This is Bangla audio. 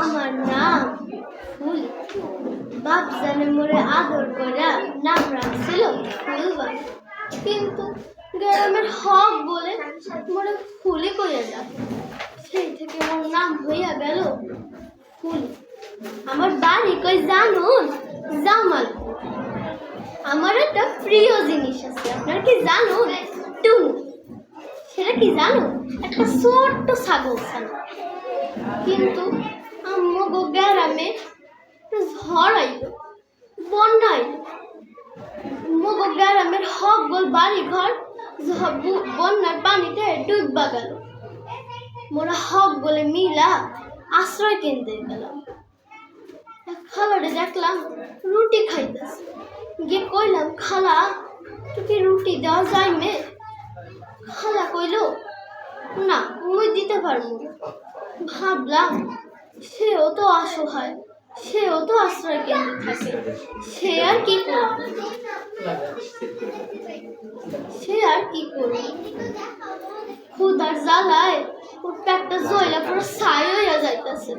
আমার নাম ফুল। বাপ জানে মোরে আদর করে, নাম রাখছিল ফুলবান কিন্তু গ্রামের হক বলে মোরে ফুলে কইয়া যা সেই থেকে মোর নাম হইয়া গেল ফুল। আমার বাড়ি কই জানুন? জামালপুর আমার একটা প্রিয় জিনিস আছে, আপনার কি জানুন? টুনু। সেটা কি জানো? একটা ছোট্ট ছাগল ছানা কিন্তু আম্মগো গ্রামে ঝড় আইল বন্যা আইল মগো গ্রামের হক বল বাড়ি ঘর বন্যার পানিতে ডুববা গেল। মোরা হক বলে মিলা আশ্রয় কেন্দ্রে গেলাম। খালারে দেখলাম রুটি খাইতেছে। গিয়ে কইলাম, খালা, তোকে রুটি দেওয়া যায় মে? খালা কইল না, মুই দিতে পারব। ভাবলাম, সেও তো অসহায়, সেও তো আশ্রয় কেন্দ্রে থাকে, সে আর কি করবে? সে আর কি করবে? খুদার জ্বালায়, ওর পেটটা জয়লা পুরো ছাই হইয়া যাইতেছে।